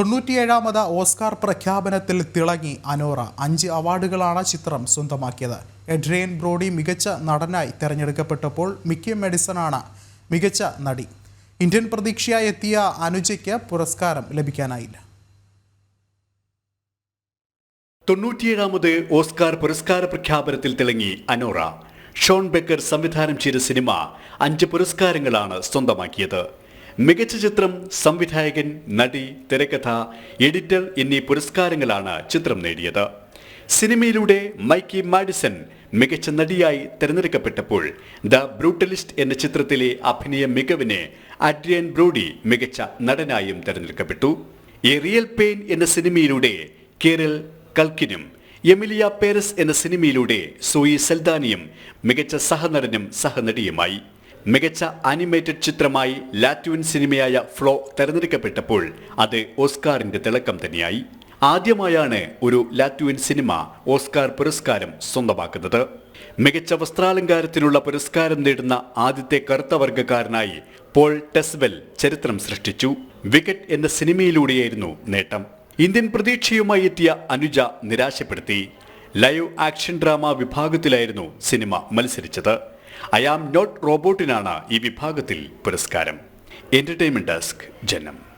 തൊണ്ണൂറ്റിയേഴാമത് Oscar പ്രഖ്യാപനത്തിൽ തിളങ്ങി Anora. അഞ്ച് അവാർഡുകളാണ് ചിത്രം സ്വന്തമാക്കിയത്. എഡ്രിയൻ ബ്രോഡി മികച്ച നടനായി തെരഞ്ഞെടുക്കപ്പെട്ടപ്പോൾ മിക്കി മെഡിസണാണ് മികച്ച നടി. ഇന്ത്യൻ പ്രതീക്ഷയായി എത്തിയ അനുജയ്ക്ക് പുരസ്കാരം ലഭിക്കാനായില്ല. തൊണ്ണൂറ്റിയേഴാമത് ഓസ്കാർ പുരസ്കാര പ്രഖ്യാപനത്തിൽ തിളങ്ങി അനോറ. ഷോൺ ബെക്കർ സംവിധാനം ചെയ്ത സിനിമ അഞ്ച് പുരസ്കാരങ്ങളാണ് സ്വന്തമാക്കിയത്. മികച്ച ചിത്രം സംവിധായകൻ നടി തിരക്കഥ എഡിറ്റർ എന്നീ പുരസ്കാരങ്ങളാണ് ചിത്രം നേടിയത്. സിനിമയിലൂടെ മൈക്കി മാഡിസൺ മികച്ച നടിയായി തിരഞ്ഞെടുക്കപ്പെട്ടപ്പോൾ ദ ബ്രൂട്ടലിസ്റ്റ് എന്ന ചിത്രത്തിലെ അഭിനയ മികവിന് അഡ്രിയൻ ബ്രോഡി മികച്ച നടനായും തിരഞ്ഞെടുക്കപ്പെട്ടു. എ റിയൽ പെയിൻ എന്ന സിനിമയിലൂടെ കേരൽ കൽക്കിനും എമിലിയ പേരസ് എന്ന സിനിമയിലൂടെ സോയി സെൽദാനിയും മികച്ച സഹനടനും സഹനടിയുമായി. മികച്ച അനിമേറ്റഡ് ചിത്രമായി ലാറ്റ്വിൻ സിനിമയായ ഫ്ലോ തെരഞ്ഞെടുക്കപ്പെട്ടപ്പോൾ അത് ഓസ്കാറിന്റെ തിളക്കം തന്നെയായി. ആദ്യമായാണ് ഒരു ലാറ്റ്വിൻ സിനിമ ഓസ്കാർ പുരസ്കാരം സ്വന്തമാക്കുന്നത്. മികച്ച വസ്ത്രാലങ്കാരത്തിനുള്ള പുരസ്കാരം നേടുന്ന ആദ്യത്തെ കറുത്ത വർഗക്കാരനായി പോൾ ടെസ്വെൽ ചരിത്രം സൃഷ്ടിച്ചു. വിക്കറ്റ് എന്ന സിനിമയിലൂടെയായിരുന്നു നേട്ടം. ഇന്ത്യൻ പ്രതീക്ഷയുമായി എത്തിയ അനുജ നിരാശപ്പെടുത്തി. ലൈവ് ആക്ഷൻ ഡ്രാമ വിഭാഗത്തിലായിരുന്നു സിനിമ മത്സരിച്ചത്. ഐ ആം നോട്ട് റോബോട്ടിനാണ് ഈ വിഭാഗത്തിൽ പുരസ്കാരം. എന്റർടൈൻമെന്റ് ഡെസ്ക് ജനം